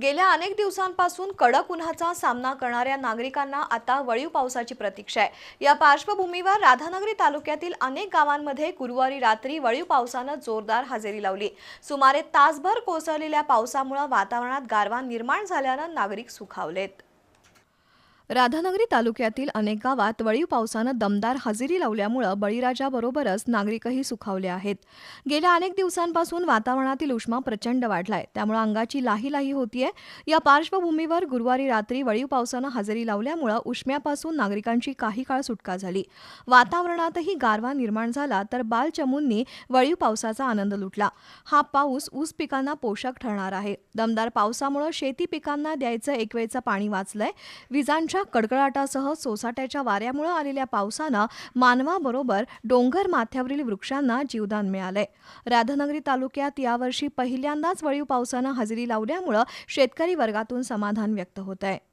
गेल्या अनेक दिवसांपासून कडक उन्हाचा सामना करणाऱ्या नागरिकांना आता वळीव पावसाची प्रतीक्षा आहे. या पार्श्वभूमीवर राधानगरी तालुक्यातील अनेक गावांमध्ये गुरुवारी रात्री वळीव पावसानं जोरदार हजेरी लावली. सुमारे तासभर कोसळलेल्या पावसामुळे वातावरणात गारवा निर्माण झाल्यानं नागरिक सुखावलेत. राधानगरी तालुक्यातील अनेक गावात वळीव पावसानं दमदार हजेरी लावल्यामुळं बळीराजाबरोबरच नागरिकही सुखावले आहेत. गेल्या अनेक दिवसांपासून वातावरणातील उष्मा प्रचंड वाढलाय. त्यामुळे अंगाची लाही लाही होतीये. या पार्श्वभूमीवर गुरुवारी रात्री वळीव पावसानं हजेरी लावल्यामुळं उष्म्यापासून नागरिकांची काही काळ सुटका झाली. वातावरणातही गारवा निर्माण झाला तर बालचमूंनी वळीव पावसाचा आनंद लुटला. हा पाऊस ऊस पिकांना पोषक ठरणार आहे. दमदार पावसामुळे शेती पिकांना द्यायचं एकवेळचं पाणी वाचलंय. विजांच्या विजांच्या कडकडाटासह सोसाट्याच्या वाऱ्यामुळे आलेल्या पावसानं मानवाबरोबर डोंगर माथ्यावरील वृक्षांना जीवदान मिळालंय. राधानगरी तालुक्यात यावर्षी पहिल्यांदाच वळीव पावसानं हजेरी लावल्यामुळं शेतकरी वर्गातून समाधान व्यक्त होत आहे